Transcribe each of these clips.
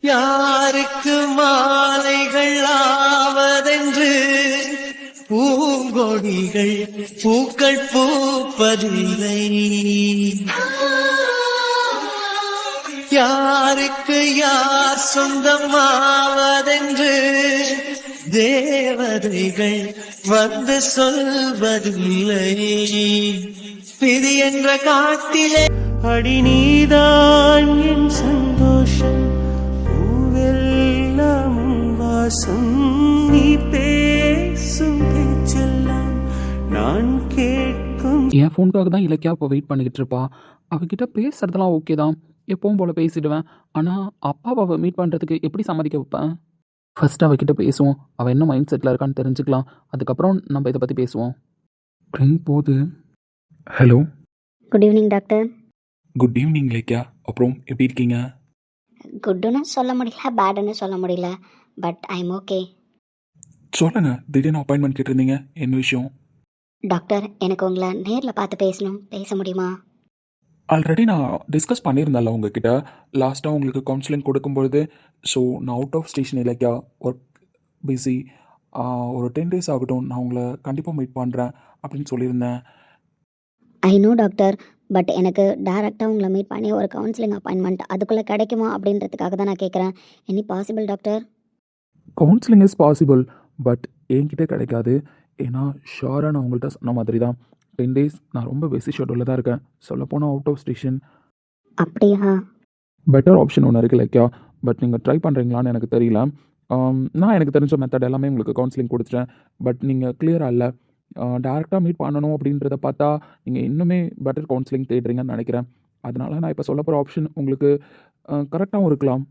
யாருக்கு மாலைகள் ஆவதென்று? பூங்கொடிகள் பூக்கள் பூப்பதில்லை. யாருக்கு யார் சொந்தமாவதென்று? தேவதைகள் வந்து சொல்வதில்லை. விதி என்ற காட்டிலே அடி நீதான் என் சந்தோஷம். உன் வாசம் நீ பேசும் பேச்செல்லாம் நான் கேட்கும். என் ஃபோனுக்காக தான் இலக்கியா இப்போ வெயிட் பண்ணிக்கிட்டு இருப்பா. அவகிட்ட பேசுறதெல்லாம் ஓகே தான். எப்பவும் போல் பேசிடுவேன். ஆனால் அப்பாவை அவள் மீட் பண்ணுறதுக்கு எப்படி சம்மதிக்க வைப்பேன் ஃபர்ஸ்ட் அவகிட்ட பேசுவோம். அவள் என்ன மைண்ட் செட்டில் இருக்கான்னு தெரிஞ்சுக்கலாம். அதுக்கப்புறம் நம்ம இதை பற்றி பேசுவோம். ரிங் போகுது hello good evening doctor good evening Ilakkiya. அப்புறம் எப்படி இருக்கீங்க? குட்டுன்னு சொல்ல முடியல பேடுன்னு சொல்ல முடியல. பட் ஐ எம் ஓகே சொல்லுங்க திடீர்னு அப்பாயின்மெண்ட் கேட்டிருந்தீங்க என்ன விஷயம்? டாக்டர் எனக்கு உங்களை நேரில் பார்த்து பேசணும். பேச முடியுமா? ஆல்ரெடி நான் டிஸ்கஸ் பண்ணியிருந்தேன்ல உங்ககிட்ட. லாஸ்ட்டாக உங்களுக்கு கவுன்சிலிங் கொடுக்கும்பொழுது ஸோ நான் out of station Ilakkiya work busy ஒரு டென் டேஸ் ஆகட்டும் நான் உங்களை கண்டிப்பாக மீட் பண்ணுறேன் அப்படின்னு சொல்லியிருந்தேன். ஐ நோ டாக்டர் பட் எனக்கு டேரெக்டாக உங்களை மீட் பண்ணி ஒரு கவுன்சிலிங் அப்பாயின்மெண்ட் அதுக்குள்ளே கிடைக்குமா அப்படின்றதுக்காக தான் நான் கேட்குறேன் any possible doctor counselling is possible but என்கிட்ட கிடைக்காது. ஏன்னா ஷோராக நான் உங்கள்கிட்ட சொன்ன மாதிரி தான் டென் டேஸ் நான் ரொம்ப பிஸி ஷெட்யூலில் தான் இருக்கேன். சொல்லப்போனால் அவுட் ஆஃப் ஸ்டேஷன் அப்படியா? பெட்டர் ஆப்ஷன் ஒன்று இருக்குது லைக்கா பட் நீங்கள் ட்ரை பண்ணுறீங்களான்னு எனக்கு தெரியல. நான் எனக்கு தெரிஞ்ச மெத்தட் எல்லாமே உங்களுக்கு கவுன்சிலிங் கொடுத்துட்டேன். பட் நீங்கள் கிளியராக இல்லை. டேரெக்டாக மீட் பண்ணணும் அப்படின்றத பார்த்தா நீங்கள் இன்னுமே பெட்டர் கவுன்சிலிங் தேடுறீங்கன்னு நினைக்கிறேன். அதனால நான் இப்போ சொல்ல போகிற ஆப்ஷன் உங்களுக்கு கரெக்டாகவும் இருக்கலாம்.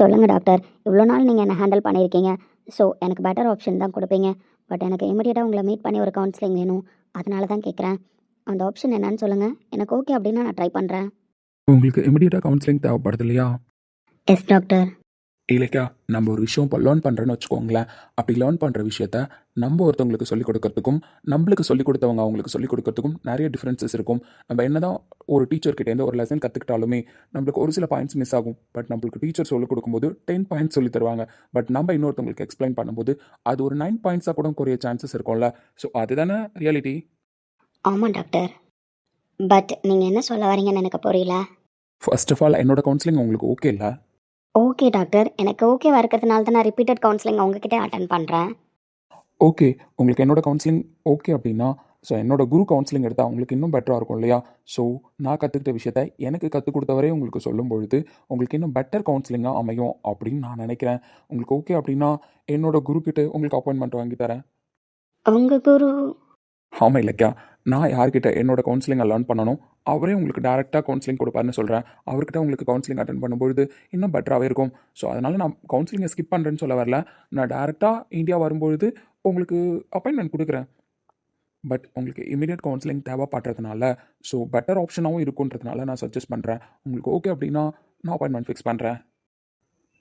சொல்லுங்கள் டாக்டர் இவ்வளோ நாள் நீங்கள் என்ன ஹேண்டில் பண்ணியிருக்கீங்க. ஸோ எனக்கு பெட்டர் ஆப்ஷன் தான் கொடுப்பீங்க. பட் எனக்கு இமீடியட்டாக உங்களை மீட் பண்ணி ஒரு கவுன்சிலிங் வேணும். அதனால தான் கேட்குறேன். அந்த ஆப்ஷன் என்னன்னு சொல்லுங்கள் எனக்கு ஓகே அப்படின்னா நான் ட்ரை பண்ணுறேன் உங்களுக்கு இமிடியேட்டாக கவுன்சிலிங் தேவைப்படுது இல்லையா? எஸ் டாக்டர் இல்லைக்கா நம்ம ஒரு விஷயம் இப்போ லேர்ன் பண்ணுறேன்னு வச்சுக்கோங்களேன். அப்படி லேர்ன் பண்ணுற விஷயத்த நம்ம ஒருத்தவங்களுக்கு சொல்லிக் கொடுக்கறதுக்கும் நம்மளுக்கு சொல்லிக் கொடுத்தவங்க அவங்களுக்கு சொல்லிக் கொடுக்கறதுக்கும் நிறைய டிஃப்ரென்சஸ் இருக்கும். நம்ம என்னதான் ஒரு டீச்சர் கிட்டேருந்து ஒரு லெசன் கற்றுக்கிட்டாலுமே நம்மளுக்கு ஒரு சில பாயிண்ட்ஸ் மிஸ் ஆகும். பட் நம்மளுக்கு டீச்சர் சொல்லிக் கொடுக்கும்போது டென் பாயிண்ட்ஸ் சொல்லி தருவாங்க. பட் நம்ம இன்னொருத்தவங்களுக்கு எக்ஸ்பிளைன் பண்ணும்போது அது ஒரு நைன் பாயிண்ட்ஸாக கூட குறைய சான்சஸ் இருக்கும்ல. ஸோ அதுதானே ரியாலிட்டி ஆமாம் டாக்டர் பட் நீங்கள் என்ன சொல்ல வரீங்கன்னு எனக்கு புரியல. ஃபர்ஸ்ட் ஆஃப் ஆல் என்னோட கவுன்சிலிங் உங்களுக்கு ஓகே இல்லை? ஓகே டாக்டர் எனக்கு ஓகேவா இருக்கிறதுனால தான் நான் ரிப்பீட்டட் கவுன்சிலிங் உங்ககிட்ட அட்டன் பண்ணுறேன் ஓகே உங்களுக்கு என்னோட கவுன்சிலிங் ஓகே அப்படின்னா ஸோ என்னோட குரு கவுன்சிலிங் எடுத்தால் உங்களுக்கு இன்னும் பெட்டராக இருக்கும் இல்லையா? ஸோ நான் கற்றுக்கிட்ட விஷயத்த எனக்கு கற்றுக் கொடுத்தவரே உங்களுக்கு சொல்லும் பொழுது உங்களுக்கு இன்னும் பெட்டர் கவுன்சிலிங்காக அமையும் அப்படின்னு நான் நினைக்கிறேன். உங்களுக்கு ஓகே அப்படின்னா என்னோட குரு கிட்ட உங்களுக்கு அப்பாயின்மெண்ட் வாங்கி தரேன். உங்கள் குரு ஆமாம் இல்லைக்கா. நான் யார்கிட்ட என்னோட கவுன்சிலிங்கை லேர்ன் பண்ணணும் அவரே உங்களுக்கு டேரெக்டாக கவுன்சிலிங் கொடுப்பாருன்னு சொல்கிறேன் அவர்கிட்ட உங்களுக்கு கவுன்சிலிங் அட்டன் பண்ணும்பொழுது இன்னும் பெட்டராகவே இருக்கும். ஸோ அதனால் நான் கவுன்சிலிங்கை ஸ்கிப் பண்ணுறேன்னு சொல்ல வரல. நான் டேரெக்டாக இந்தியா வரும்பொழுது உங்களுக்கு அப்பாயின்மெண்ட் கொடுக்குறேன். பட் உங்களுக்கு இமீடியட் கவுன்சிலிங் தேவைப்படுறதுனால ஸோ பெட்டர் ஆப்ஷனாகவும் இருக்குன்றதுனால நான் சஜஸ்ட் பண்ணுறேன் உங்களுக்கு ஓகே அப்படின்னா நான் அப்பாயின்மெண்ட் ஃபிக்ஸ் பண்ணுறேன்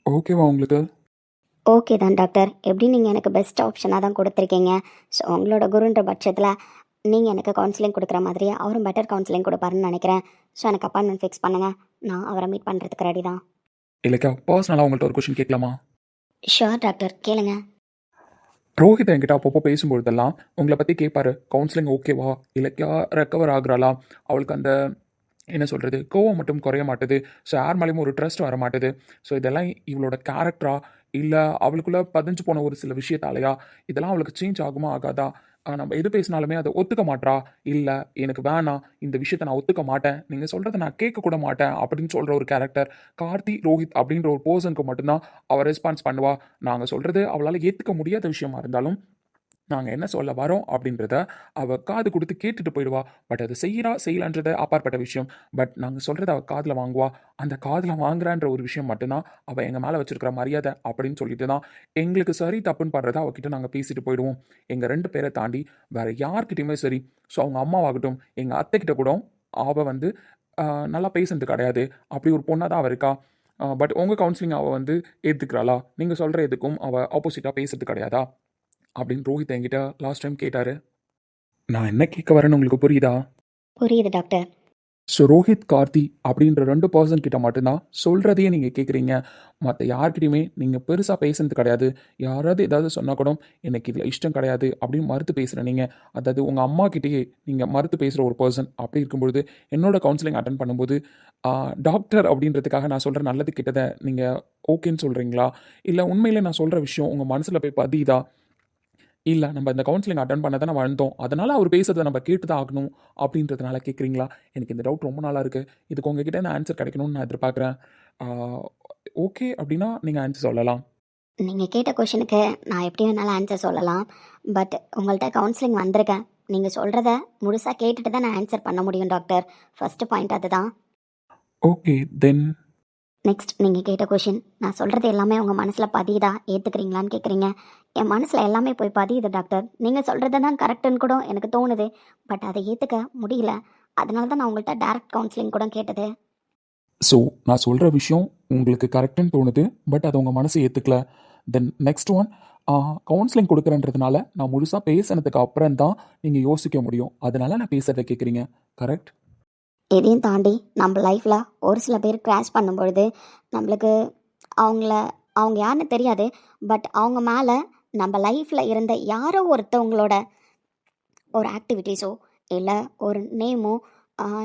ஓகேவா உங்களுக்கு? ஓகே தான் டாக்டர் எப்படி நீங்கள் எனக்கு பெஸ்ட் ஆப்ஷனாக தான் கொடுத்துருக்கீங்க? ஸோ உங்களோட குருன்ற பட்சத்தில் நீங்கள் எனக்கு கவுன்சிலிங் கொடுக்குற மாதிரியே அவரும் பெட்டர் கவுன்சிலிங் கொடுப்பாருன்னு நினைக்கிறேன். ஸோ எனக்கு அப்பாயின்மெண்ட் ஃபிக்ஸ் பண்ணுங்கள் நான் அவரை மீட் பண்ணுறதுக்கு ரெடி தான். இல்லைக்கா பர்சனலாக உங்கள்கிட்ட ஒரு கொஷின் கேட்கலாமா? ஷுவர் டாக்டர் கேளுங்க. ரோஹித் என்கிட்ட அப்பப்போ பேசும்பொழுதெல்லாம் உங்களை பற்றி கேட்பாரு கவுன்சிலிங் ஓகேவா இலக்கியா ரெக்கவர் ஆகுறாளா? அவளுக்கு அந்த என்ன சொல்கிறது கோவம் மட்டும் குறைய மாட்டுது. ஸோ யார் மேலேயும் ஒரு ட்ரஸ்ட் வர மாட்டுது ஸோ இதெல்லாம் இவளோட கேரக்டரா இல்லை அவளுக்குள்ளே பதிஞ்சு போன ஒரு சில விஷயத்தாலையா? இதெல்லாம் அவளுக்கு சேஞ்ச் ஆகுமா ஆகாதா? நம்ம எது பேசினாலுமே அதை ஒத்துக்க மாட்றா? இல்லை எனக்கு வேணாம் இந்த விஷயத்தை நான் ஒத்துக்க மாட்டேன் நீங்கள் சொல்கிறத நான் கேட்கக்கூட மாட்டேன் அப்படின்னு சொல்கிற ஒரு கேரக்டர் கார்த்தி ரோஹித் அப்படின்ற ஒரு பர்சனுக்கு மட்டும்தான் அவள் ரெஸ்பான்ஸ் பண்ணுவா. நாங்கள் சொல்கிறது அவளால் ஏற்றுக்க முடியாத விஷயமா இருந்தாலும் நாங்கள் என்ன சொல்ல வரோம் அப்படின்றத அவள் காது கொடுத்து கேட்டுட்டு போயிடுவா. பட் அது செய்கிறா செய்யலான்றத அப்பாற்பட்ட விஷயம். பட் நாங்கள் சொல்கிறத அவள் காதில் வாங்குவா. அந்த காதில் வாங்குறான்ற ஒரு விஷயம் மட்டும்தான் அவள் எங்கள் மேலே வச்சுருக்கிற மரியாதை அப்படின்னு சொல்லிட்டு தான் எங்களுக்கு சரி தப்புன்னு படுறத அவகிட்ட நாங்கள் பேசிட்டு போயிடுவோம். எங்கள் ரெண்டு பேரை தாண்டி வேறு யார்கிட்டையுமே சரி. ஸோ அவங்க அம்மாவாகட்டும் எங்கள் அத்தைக்கிட்ட கூட அவள் வந்து நல்லா பேசுனது கிடையாது. அப்படி ஒரு பொண்ணாக தான் அவள் இருக்கா. பட் உங்கள் கவுன்சிலிங் அவள் வந்து ஏற்றுக்கிறாளா நீங்கள் சொல்கிற எதுக்கும் அவள் ஆப்போசிட்டாக பேசுறது கிடையாதா? அப்படின்னு ரோஹித் என்கிட்ட லாஸ்ட் டைம் கேட்டார். நான் என்ன கேட்க வரேன்னு உங்களுக்கு புரியுதா? புரியுது டாக்டர் ஸோ ரோஹித் கார்த்தி அப்படின்ற ரெண்டு பர்சன் கிட்ட மட்டும்தான் சொல்கிறதையே நீங்கள் கேட்குறீங்க மற்ற யார்கிட்டையுமே நீங்கள் பெருசாக பேசுனது கிடையாது. யாராவது ஏதாவது சொன்னால் கூட எனக்கு இதில் இஷ்டம் கிடையாது அப்படின்னு மறுத்து பேசுகிற நீங்கள் அதாவது உங்கள் அம்மா கிட்டேயே நீங்கள் மறுத்து பேசுகிற ஒரு பர்சன் அப்படி இருக்கும்பொழுது என்னோட கவுன்சிலிங் அட்டன் பண்ணும்போது டாக்டர் அப்படின்றதுக்காக நான் சொல்கிற நல்லது கிட்டதை நீங்கள் ஓகேன்னு சொல்கிறீங்களா இல்லை உண்மையிலே நான் சொல்கிற விஷயம் உங்கள் மனசில் போய் பதியுதா? இல்லை நம்ம இந்த கவுன்சிலிங் அட்டன் பண்ண தானே வந்தோம் அதனால் அவர் பேசுறதை நம்ம கேட்டு தான் ஆகணும் அப்படின்றதுனால கேட்குறீங்களா எனக்கு இந்த டவுட் ரொம்ப நாளாக இருக்குது இதுக்கு உங்ககிட்ட இந்த ஆன்சர் கிடைக்கணும்னு நான் எதிர்பார்க்குறேன். ஓகே அப்படின்னா நீங்கள் ஆன்சர் சொல்லலாம். நீங்கள் கேட்ட கொஷனுக்கு நான் எப்படி வேணாலும் ஆன்சர் சொல்லலாம். பட் உங்கள்கிட்ட கவுன்சிலிங் வந்திருக்கேன் நீங்கள் சொல்கிறத முழுசாக கேட்டுட்டு தான் நான் ஆன்சர் பண்ண முடியும் டாக்டர் ஃபஸ்ட்டு பாயிண்ட் அதுதான். ஓகே தென் நெக்ஸ்ட் நீங்கள் கேட்ட கொஷின் நான் சொல்கிறது எல்லாமே உங்கள் மனசில் பதியுதா? ஏற்றுக்கிறீங்களான்னு கேட்குறீங்க என் மனசில் எல்லாமே போய் பதியுது டாக்டர். நீங்கள் சொல்கிறது தான் கரெக்டுன்னு கூட எனக்கு தோணுது. பட் அதை ஏற்றுக்க முடியல. அதனால தான் நான் உங்கள்கிட்ட டேரக்ட் கவுன்சிலிங் கூட கேட்டது. ஸோ நான் சொல்கிற விஷயம் உங்களுக்கு கரெக்டுன்னு தோணுது. பட் அது உங்கள் மனசு ஏற்றுக்கல தென் நெக்ஸ்ட் ஒன் கவுன்சிலிங் கொடுக்குறேன்றதுனால நான் முழுசாக பேசினதுக்கு அப்புறம் தான் நீங்கள் யோசிக்க முடியும். அதனால நான் பேசுறதை கேட்குறீங்க கரெக்ட் இதையும் தாண்டி நம்ம லைஃப்பில் ஒரு சில பேர் கிராஷ் பண்ணும்பொழுது நம்மளுக்கு அவங்கள அவங்க யாருன்னு தெரியாது. பட் அவங்க மேலே நம்ம லைஃப்பில் இருந்த யாரோ ஒருத்தவங்களோட ஒரு ஆக்டிவிட்டீஸோ இல்லை ஒரு நேமோ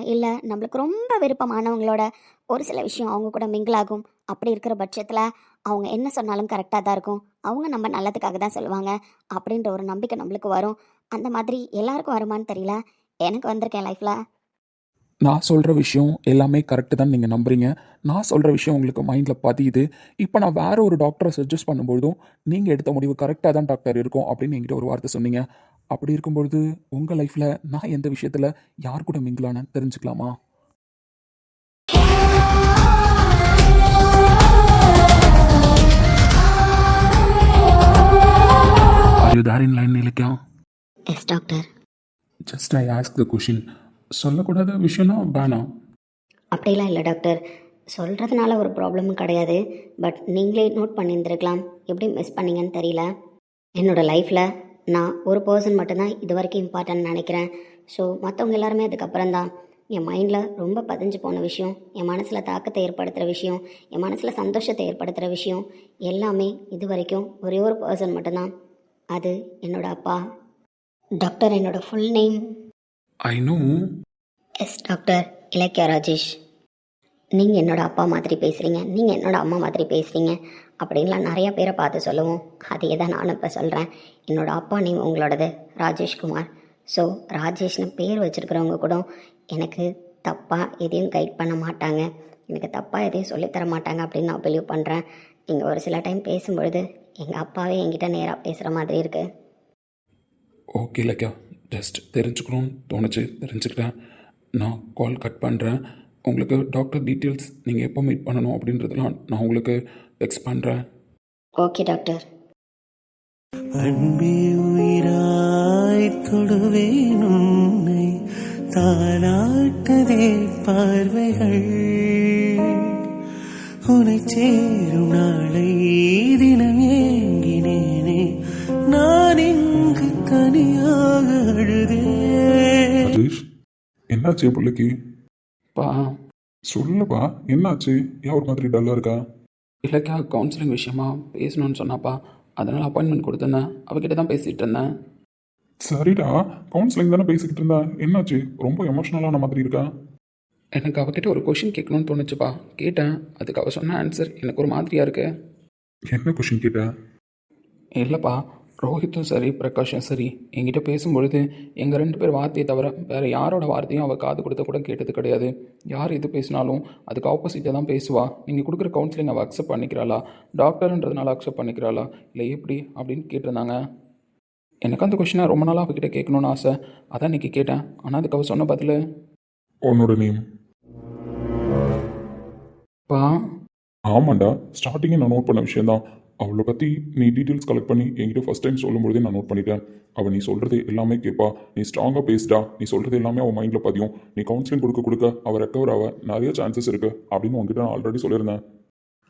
இல்லை நம்மளுக்கு ரொம்ப விருப்பமானவங்களோட ஒரு சில விஷயம் அவங்க கூட மிங்கிள் ஆகும். அப்படி இருக்கிற பட்சத்தில் அவங்க என்ன சொன்னாலும் கரெக்டாக தான் இருக்கும். அவங்க நம்ம நல்லதுக்காக தான் சொல்லுவாங்க அப்படின்ற ஒரு நம்பிக்கை நம்மளுக்கு வரும். அந்த மாதிரி எல்லாருக்கும் வருமான்னு தெரியல. எனக்கு வந்திருக்கேன் லைஃப்பில் நான் சொல்கிற விஷயம் எல்லாமே கரெக்டு தான் நீங்கள் நம்புறீங்க. நான் சொல்கிற விஷயம் உங்களுக்கு மைண்டில் பதியுது. இப்போ நான் வேற ஒரு டாக்டரை சஜஸ்ட் பண்ணும்பொழுதும் நீங்கள் எடுத்த முடிவு கரெக்டாக தான் டாக்டர் இருக்கும் அப்படின்னு என்கிட்ட ஒரு வார்த்தை சொன்னீங்க. அப்படி இருக்கும்பொழுது உங்கள் லைஃப்பில் நான் எந்த விஷயத்தில் யார் கூட மிங்கலான தெரிஞ்சுக்கலாமா? Are you there in line, Nilakya? Yes doctor Just I ask the question. சொல்லக்கூடாத விஷயம்னா வேணாம். அப்படிலாம் இல்லை டாக்டர். சொல்கிறதுனால ஒரு ப்ராப்ளமும் கிடையாது. பட் நீங்களே நோட் பண்ணியிருந்துருக்கலாம். எப்படி மிஸ் பண்ணீங்கன்னு தெரியல. என்னோடய லைஃப்பில் நான் ஒரு பர்சன் மட்டும்தான் இது வரைக்கும் இம்பார்ட்டன்ட் நினைக்கிறேன். ஸோ மற்றவங்க எல்லாருமே அதுக்கப்புறம் தான். என் மைண்டில் ரொம்ப பதிஞ்சு போன விஷயம் என் மனசில் தாக்கத்தை ஏற்படுத்துகிற விஷயம் என் மனசில் சந்தோஷத்தை ஏற்படுத்துகிற விஷயம் எல்லாமே இது வரைக்கும் ஒரே ஒரு பர்சன் மட்டும்தான். அது என்னோட அப்பா. டாக்டர் என்னோடய full name I know yes doctor Ilakkiya Rajesh நீங்கள் என்னோட அப்பா மாதிரி பேசுகிறீங்க நீங்கள் என்னோட அம்மா மாதிரி பேசுகிறீங்க அப்படின்லாம் நிறைய பேரை பார்த்து சொல்லுவோம். அதையே தான் நானும் இப்போ சொல்கிறேன் என்னோட அப்பா நேம் உங்களோடது ராஜேஷ்குமார் ஸோ ராஜேஷ்னு பேர் வச்சுருக்கிறவங்க கூட எனக்கு தப்பாக எதையும் கைட் பண்ண மாட்டாங்க. எனக்கு தப்பாக எதையும் சொல்லித்தர மாட்டாங்க அப்படின்னு நான் பிலீவ் பண்ணுறேன் நீங்கள் ஒரு சில டைம் பேசும்பொழுது எங்கள் அப்பாவே என்கிட்ட நேராக பேசுகிற மாதிரி இருக்குது ஓகே இலக்கியா ஜஸ்ட் தெரிஞ்சுக்கணும்னு தோணுச்சு. தெரிஞ்சுக்கிட்டேன் நான் கால் கட் பண்ணுறேன் உங்களுக்கு டாக்டர் டீட்டெயில்ஸ் நீங்கள் எப்போ மீட் பண்ணணும் அப்படின்றதெல்லாம் நான் உங்களுக்கு டெக்ஸ்ட் பண்ணுறேன் ஓகே டாக்டர் அன்பே உயிராய் தொடுவேன் உன்னை. தாலாட்டுதே பார்வைகள். உனை சேரும் நாளை தினம் ஏங்கினேனே. நான் இங்கு தனியாக என்னாச்சு என் பிள்ளைக்கு? பா. சொல்லுப்பா என்னாச்சு? ஏன் ஒரு மாதிரி டல்லாக இருக்கா? இலக்கியா கவுன்சிலிங் விஷயமா பேசணும்னு சொன்னாப்பா. அதனால் அப்பாயின்மெண்ட் கொடுத்துருந்தேன் அவகிட்ட தான் பேசிகிட்டு இருந்தேன். சரிடா கவுன்சிலிங் தானே பேசிக்கிட்டு இருந்தா என்னாச்சு? ரொம்ப எமோஷ்னலான மாதிரி இருக்கா? எனக்கு அவகிட்ட ஒரு கொஷின் கேட்கணும்னு தோணுச்சுப்பா. கேட்டேன். அதுக்கு அவ சொன்ன ஆன்சர் எனக்கு ஒரு மாதிரியாக இருக்கு. என்ன கொஷின் கேட்ட? இல்லைப்பா ரோஹித்தும் சரி பிரகாஷும் சரி என்கிட்ட பேசும்பொழுது எங்கள் ரெண்டு பேர் வார்த்தையை தவிர வேறு யாரோட வார்த்தையும் அவள் காது கொடுத்த கூட கேட்டது கிடையாது. யார் எது பேசினாலும் அதுக்கு ஆப்போசிட்டாக தான் பேசுவா. நீங்கள் கொடுக்குற கவுன்சிலிங் அவள் அக்செப்ட் பண்ணிக்கிறாளா? டாக்டர்ன்றதுனால அக்செப்ட் பண்ணிக்கிறாளா? இல்லை எப்படி? அப்படின்னு கேட்டிருந்தாங்க. எனக்கு அந்த கொஷினை ரொம்ப நாளாக அவகிட்ட கேட்கணும்னு ஆசை. அதான் இன்னைக்கு கேட்டேன். ஆனால் அதுக்கு அவள் சொன்ன பதில்? உன்னோட நேம் பா. ஆமாண்டா. ஸ்டார்டிங்கே நான் நோட் பண்ண விஷயம்தான். அவளை பற்றி நீ டீட்டெயில்ஸ் கலெக்ட் பண்ணி என்கிட்ட ஃபஸ்ட் டைம் சொல்லும்பொழுதே நான் நோட் பண்ணிட்டேன். அவள் நீ சொல்கிறது எல்லாமே கேட்பா நீ ஸ்ட்ராங்காக பேசுடா. நீ சொல்கிறது எல்லாமே அவன் மைண்டில் பதியும். நீ கவுன்சிலிங் கொடுக்க கொடுக்க அவள் ரெக்கவர் ஆக நிறைய சான்சஸ் இருக்குது அப்படின்னு உங்ககிட்ட நான் ஆல்ரெடி சொல்லியிருந்தேன்.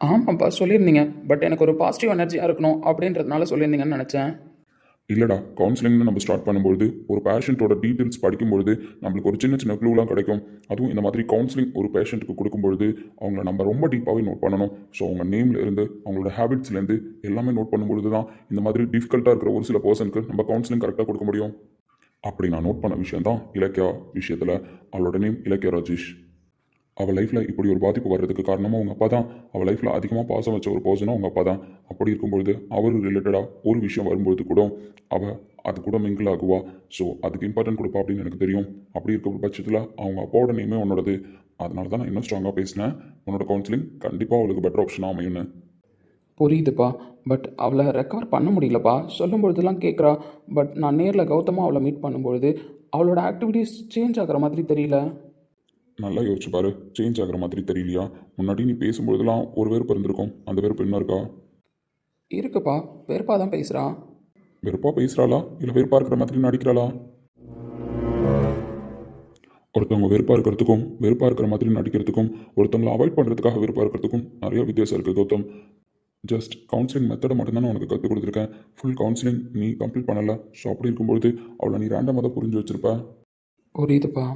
ஆமாப்பா சொல்லியிருந்தீங்க. பட் எனக்கு ஒரு பாசிட்டிவ் எனர்ஜியாக இருக்கணும் அப்படின்றதுனால சொல்லியிருந்தீங்கன்னு நினச்சேன். இல்லைடா கவுன்சிலிங்னு நம்ம ஸ்டார்ட் பண்ணும்பொழுது ஒரு பேஷண்ட்டோட டீட்டெயில்ஸ் படிக்கும்பொழுது நம்மளுக்கு ஒரு சின்ன சின்ன க்ளூலாம் கிடைக்கும். அதுவும் இந்த மாதிரி கவுன்சிலிங் ஒரு பேஷண்ட்டுக்கு கொடுக்கும்பொழுது அவங்கள நம்ம ரொம்ப டீப்பாகவே நோட் பண்ணணும். ஸோ அவங்க நேம்ல இருந்து அவங்களோட ஹேபிட்ஸ்லேருந்து எல்லாமே நோட் பண்ணும்பொழுது தான் இந்த மாதிரி டிஃபிகல்ட்டாக இருக்கிற ஒரு சில பர்சனுக்கு நம்ம கவுன்சிலிங் கரெக்டாக கொடுக்க முடியும். அப்படி நான் நோட் பண்ண விஷயம் தான் இலக்கியா விஷயத்தில். அவளோட நேம் இலக்கியா ராஜேஷ். அவள் லைஃப்பில் இப்படி ஒரு பாதிப்பு வர்றதுக்கு காரணமாக அவங்க அப்பா தான். அவள் லைஃப்பில் அதிகமாக பாசம் வச்ச ஒரு பர்சனாக அவங்க அப்பா தான். அப்படி இருக்கும்பொழுது அவர் ரிலேட்டடாக ஒரு விஷயம் வரும்பொழுது கூட அவள் அது கூட மிங்கிள் ஆகுவா? ஸோ அதுக்கு இம்பார்ட்டன்ட் கொடுப்பா அப்படின்னு எனக்கு தெரியும். அப்படி இருக்கிற பட்சத்தில் அவங்க அப்பாவோட நேமே உன்னோடது. அதனால தான் நான் இன்னும் ஸ்ட்ராங்காக பேசினேன். உன்னோட கவுன்சிலிங் கண்டிப்பாக அவளுக்கு பெட்டர் ஆப்ஷனாக அமையும்னு. புரியுதுப்பா. பட் அவளை ரெக்கவர் பண்ண முடியலப்பா. சொல்லும்பொழுதெல்லாம் கேட்குறா பட் நான் நேரில் கௌதமாக அவளை மீட் பண்ணும்பொழுது அவளோட ஆக்டிவிட்டீஸ் சேஞ்ச் ஆகிற மாதிரி தெரியல. நல்லா யோசிச்சு பாரு. சேஞ்ச் ஆகுற மாதிரி தெரியலையா? முன்னாடி நீ பேசும்பொழுதெல்லாம் ஒரு வெறுப்பு இருந்திருக்கும். அந்த வெறுப்பு இன்னும் இருக்கா? இருக்குப்பா. வெறுப்பாக தான் பேசுகிறா வெறுப்பாக பேசுகிறாளா இல்லை வெறுப்பாக இருக்கிற மாதிரி நடிக்கிறாளா? ஒருத்தவங்க வெறுப்பாக இருக்கிறதுக்கும் வெறுப்பாக இருக்கிற மாதிரி நடிக்கிறதுக்கும் ஒருத்தவங்களை அவாய்ட் பண்ணுறதுக்காக வெறுப்பாக இருக்கிறதுக்கும் நிறைய வித்தியாசம் இருக்குது கௌதம். ஜஸ்ட் கவுன்சிலிங் மெத்தடை மட்டும்தான் உனக்கு கற்றுக் கொடுத்துருக்கேன். ஃபுல் கவுன்சிலிங் நீ கம்ப்ளீட் பண்ணலை. ஸோ அப்படி இருக்கும்பொழுது அவளை நீ ரேண்டமாக தான் புரிஞ்சு வச்சிருப்ப. புரியுதுப்பா.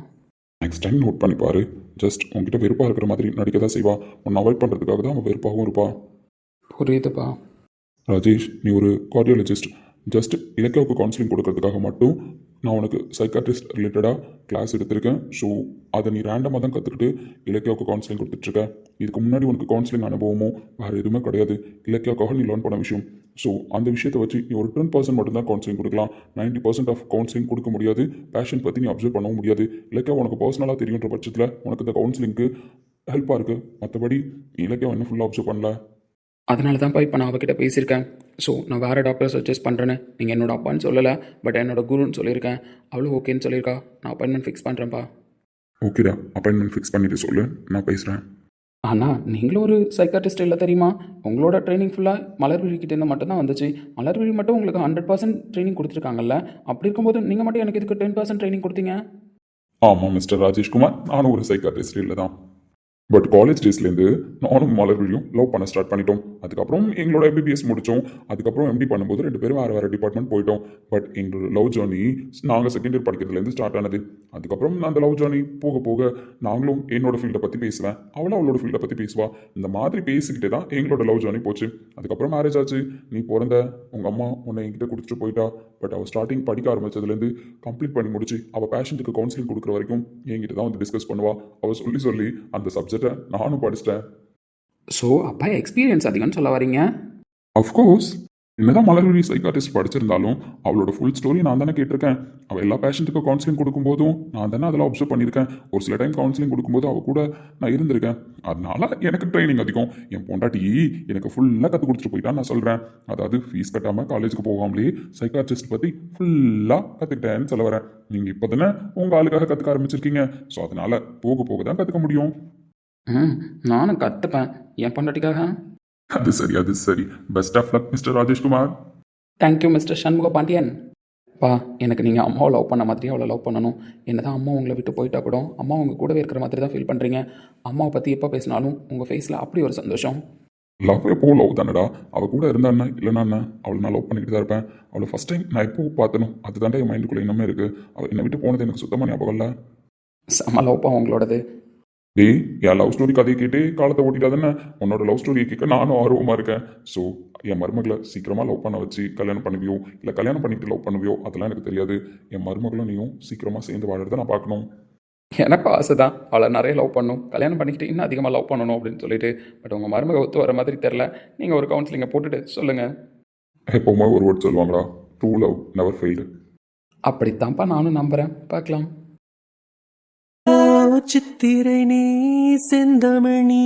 நெக்ஸ்ட் டைம் நோட் பண்ணி பாரு. ஜஸ்ட் உங்ககிட்ட வெறுப்பாக இருக்கிற மாதிரி நடிக்க தான் செய்வா. உன்னை அவாய்ட் பண்ணுறதுக்காக தான் அவன் வெறுப்பாகவும் இருப்பா. புரியுதுப்பா. ராஜேஷ் நீ ஒரு கார்டியாலஜிஸ்ட் ஜஸ்ட் இலக்கியாவுக்கு கவுன்சிலிங் கொடுக்கறதுக்காக மட்டும் நான் உனக்கு சைக்காட்ரிஸ்ட் ரிலேட்டடாக கிளாஸ் எடுத்திருக்கேன். ஸோ அதை நீ ரேண்டமாக தான் கற்றுக்கிட்டு இலக்கியாவுக்கு கவுன்சிலிங் கொடுத்துட்ருக்க. இதுக்கு முன்னாடி உனக்கு கவுன்சிலிங் அனுபவமோ வேறு எதுவுமே கிடையாது. இலக்கியாவுக்காக நீ லேர்ன் பண்ண விஷயம். ஸோ அந்த விஷயத்தை வச்சு நீ ஒரு டென் பர்சன்ட் மட்டும்தான் கவுன்சிலிங் கொடுக்கலாம். நைன்டி பர்சன்ட் ஆஃப் கவுன்சிலிங் கொடுக்க முடியாது. பேஷன் பற்றி நீ அப்சர்வ் பண்ணவும் முடியாது. இலக்கியா உனக்கு பர்சனலாக தெரியுன்ற பட்சத்தில் உனக்கு இந்த கவுன்சிலிங்க்கு ஹெல்ப்பாக இருக்குது மற்றபடி நீ என்ன ஃபுல்லாக அப்சர்வ் பண்ணல. அதனால தான்ப்பா இப்போ நான் அவகிட்ட பேசியிருக்கேன். ஸோ நான் வேறு டாக்டர் சஜஸ்ட் பண்ணுறேன்னு நீங்கள் என்னோட அப்பான்னு சொல்லலை பட் என்னோட குருன்னு சொல்லியிருக்கேன். அவளும் ஓகேன்னு சொல்லியிருக்கா. நான் அப்பாயின்மெண்ட் ஃபிக்ஸ் பண்ணுறேன்ப்பா ஓகேடா அப்பாயின்மெண்ட் ஃபிக்ஸ் பண்ணிட்டு சொல்லு. நான் பேசுகிறேன் ஆனால் நீங்களும் ஒரு சைக்காட்டிஸ்ட் இல்லை தெரியுமா? உங்களோட ட்ரைனிங் ஃபுல்லாக மலர்விழி கிட்டேருந்து மட்டும்தான் வந்துச்சு. மலர்விழி மட்டும் உங்களுக்கு ஹண்ட்ரட் பர்சன்ட் ட்ரைனிங் கொடுத்துருக்காங்கல்ல. அப்படி இருக்கும்போது நீங்கள் மட்டும் எனக்கு இதுக்கு டென் பர்சன்ட் ட்ரைனிங் கொடுத்தீங்க? ஆமாம் மிஸ்டர் ராஜேஷ்குமார். நானும் ஒரு சைக்காட்ரிஸ்ட் இல்லை தான். பட் காலேஜ் டேஸ்லேருந்து நானும் மலர்விழியும் லவ் பண்ண ஸ்டார்ட் பண்ணிட்டோம். அதுக்கப்புறம் எங்களோட எம்பிபிஎஸ் முடித்தோம் அதுக்கப்புறம் எம்டி பண்ணும்போது ரெண்டு பேரும் வேறு வேறு டிபார்ட்மெண்ட் போயிட்டோம். பட் எங்களோட லவ் ஜேர்னி நாங்கள் செகண்ட் இயர் படிக்கிறதுலேருந்து ஸ்டார்ட் ஆனது. அதுக்கப்புறம் நான் அந்த லவ் ஜேர்னி போக போக நாங்களும் என்னோட ஃபீல்டை பற்றி பேசுவேன். அவளும் அவளோட ஃபீல்டை பற்றி பேசுவா. இந்த மாதிரி பேசிக்கிட்டே தான் எங்களோட லவ் ஜேர்னி போச்சு. அதுக்கப்புறம் மேரேஜ் ஆச்சு. நீ பிறந்த உங்கள் அம்மா உன்னை என்கிட்ட கொடுத்துட்டு போயிட்டா. பட் அவள் ஸ்டார்டிங் படிக்க ஆரம்பித்ததுலேருந்து கம்ப்ளீட் பண்ணி முடிச்சு அவள் பேஷண்ட்டுக்கு கவுன்சிலிங் கொடுக்குற வரைக்கும் என்கிட்ட தான் வந்து டிஸ்கஸ் பண்ணுவா. அவள் சொல்லி சொல்லி அந்த சப்ஜெக்ட் நானும் படிச்சிட்டேன். ஸோ அப்பா எக்ஸ்பீரியன்ஸ் அதிகம்னு சொல்ல வரீங்க? அஃப்கோர்ஸ் என்னதான் மலர்விழி சைக்காட்டிஸ்ட் படிச்சிருந்தாலும் அவளோட ஃபுல் ஸ்டோரி நான் தானே கேட்டிருக்கேன். அவள் எல்லா பேஷண்ட்டுக்கும் கவுன்சிலிங் கொடுக்கும்போதும் நான் தானே அதெல்லாம் அப்சர்வ் பண்ணியிருக்கேன். ஒரு சில டைம் கவுன்சிலிங் கொடுக்கும்போது அவள் கூட நான் இருந்திருக்கேன். அதனால எனக்கு ட்ரைனிங் அதிகம். என் பொண்டாட்டி எனக்கு ஃபுல்லாக கற்றுக் கொடுத்துட்டு போயிட்டான்னு நான் சொல்கிறேன் அதாவது ஃபீஸ் கட்டாமல் காலேஜுக்கு போகாமலே சைக்காட்ரிஸ்ட் பற்றி ஃபுல்லாக கற்றுக்கிட்டேன்னு சொல்ல வரேன். நீங்கள் இப்போ தானே உங்கள் ஆளுக்காக கற்றுக்க ஆரம்பிச்சிருக்கீங்க. ஸோ அதனால போக போக தான் கற்றுக்க முடியும். ம் நானும் கற்றுப்பேன் என் பொண்டாட்டிக்காக? அது சரி அது சரி. Best of luck mister Rajeshkumar. Thank you mister Shanmuga Pandian பா எனக்கு நீங்கள் அம்மாவை லவ் பண்ண மாதிரி அவளை லவ் பண்ணணும். என்ன தான் அம்மா உங்களை விட்டு போயிட்டா கூட அம்மா உங்கள் கூடவே இருக்கிற மாதிரி தான் ஃபீல் பண்ணுறீங்க அம்மாவை பற்றி எப்போ பேசினாலும் உங்கள் ஃபேஸில் அப்படி ஒரு சந்தோஷம். லவ் எப்போ லவ் தானடா? அவள் கூட இருந்தா இல்லைனா என்ன? அவளை நான் லவ் பண்ணிக்கிட்டு தான் இருப்பேன். அவளை ஃபஸ்ட் டைம் நான் எப்போ பார்த்தனும் அதுதான்டா என் மைண்டுக்குள்ளே இன்னமே இருக்குது அவள் என்னை விட்டு போனது எனக்கு சுத்தமாக ஞாபகம் இல்லை. செம்ம லவ்ப்பா உங்களோடது. டேய் என் லவ் ஸ்டோரி கதையை கேட்டே காலத்தை ஓட்டிட்டாதானே உன்னோட லவ் ஸ்டோரியை கேட்க நானும் ஆர்வமாக இருக்கேன். ஸோ என் மருமகளை சீக்கிரமாக லவ் பண்ண வச்சு கல்யாணம் பண்ணுவியோ இல்லை கல்யாணம் பண்ணிட்டு லவ் பண்ணுவியோ அதெல்லாம் எனக்கு தெரியாது. என் மருமகளும் நீயும் சீக்கிரமாக சேர்ந்து வாழறதை நான் பார்க்கணும். எனக்கும் ஆசை தான் அவளை நிறைய லவ் பண்ணும். கல்யாணம் பண்ணிக்கிட்டு இன்னும் அதிகமாக லவ் பண்ணணும் அப்படின்னு சொல்லிட்டு. பட் உங்கள் மருமக ஒத்து வர மாதிரி தெரில நீங்கள் ஒரு கவுன்சிலிங்கை போட்டுட்டு சொல்லுங்கள் எப்போவுமே ஒரு வேர்ட் சொல்லுவாங்களா ட்ரூ லவ் நெவர் ஃபெயில்டு அப்படித்தான்ப்பா நானும் நம்புகிறேன் பார்க்கலாம். ஓ, சித்திரை நீ செந்தமிழ் நீ